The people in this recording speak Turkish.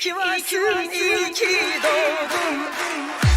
ki varsın, iyi ki doğdun.